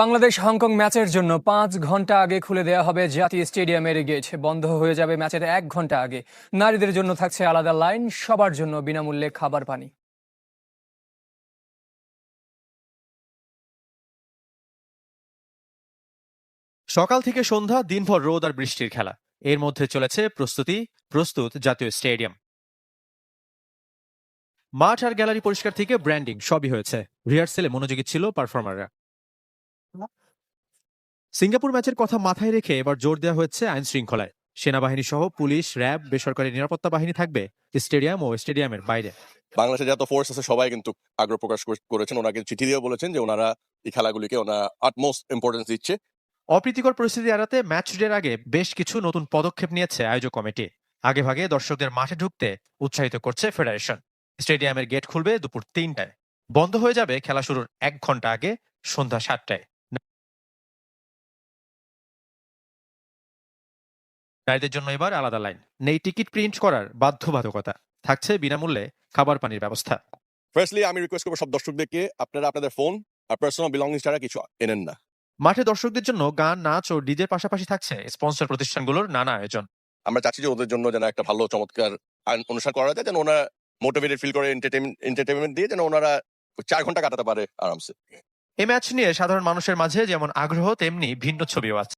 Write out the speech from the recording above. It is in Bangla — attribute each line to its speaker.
Speaker 1: বাংলাদেশ হংকং ম্যাচের জন্য পাঁচ ঘণ্টা আগে খুলে দেওয়া হবে জাতীয় স্টেডিয়ামের গেট। বন্ধ হয়ে যাবে ম্যাচের এক ঘণ্টা আগে। নারীদের জন্য থাকছে আলাদা লাইন, সবার জন্য বিনামূল্যে খাবার পানি।
Speaker 2: সকাল থেকে সন্ধ্যা দিনভর রোদ আর বৃষ্টির খেলা। এর মধ্যে চলেছে প্রস্তুতি, প্রস্তুত জাতীয় স্টেডিয়াম। মাঠ আর গ্যালারি পরিষ্কার থেকে ব্র্যান্ডিং, সবই হয়েছে। রিহার্সেলে মনোযোগী ছিল পারফর্মাররা। সিঙ্গাপুর ম্যাচের কথা মাথায় রেখে এবার জোর দেওয়া হয়েছে আইন শৃঙ্খলায় সেনাবাহিনী সহ পুলিশ র্যাব বেসরকারি নিরাপত্তা বাহিনী থাকবে স্টেডিয়াম ও স্টেডিয়ামের বাইরে।
Speaker 3: বাংলাদেশে যত ফোর্স আছে সবাই কিন্তু আগ্রহ প্রকাশ করেছেন। ওনাকে চিঠি দিয়ে বলেছেন যে ওনারা এই খেলাগুলিকে ওনারা আটমোস্ট ইম্পর্টেন্স দিচ্ছে।
Speaker 2: অপ্রীতিকর পরিস্থিতি এড়াতে ম্যাচ ডের আগে বেশ কিছু নতুন পদক্ষেপ নিয়েছে আয়োজক কমিটি। আগেভাগে দর্শকদের মাঠে ঢুকতে উৎসাহিত করছে ফেডারেশন স্টেডিয়ামের গেট খুলবে দুপুর তিনটায়। বন্ধ হয়ে যাবে খেলা শুরুর এক ঘণ্টা আগে সন্ধ্যা সাতটায়। নারীদের জন্য এবার আলাদা লাইন। নেই টিকিট প্রিন্ট করার বাধ্যবাধকতা। থাকছে বিনামূল্যে খাবার পানির ব্যবস্থা।
Speaker 3: ফার্স্টলি আমি রিকোয়েস্ট করব সব দর্শকদেরকে আপনারা আপনাদের ফোন আর পার্সোনাল ছাড়া কিছু এনেন না।
Speaker 2: মাঠে দর্শকদের জন্য গান নাচ ও ডিজের পাশাপাশি থাকছে স্পন্সর প্রতিষ্ঠানগুলোর নানা আয়োজন।
Speaker 3: আমরা চাচ্ছি যে ওদের জন্য যেন একটা ভালো চমৎকার অনুষ্ঠান করা যায় যেন ওনারা মোটিভেটেড ফিল করে এন্টারটেনমেন্ট দিয়ে যেন ওনারা চার ঘণ্টা কাটাতে পারে আরামসে।
Speaker 2: এই ম্যাচ নিয়ে সাধারণ মানুষের মাঝে যেমন আগ্রহ তেমনি ভিন্ন ছবিও আছে।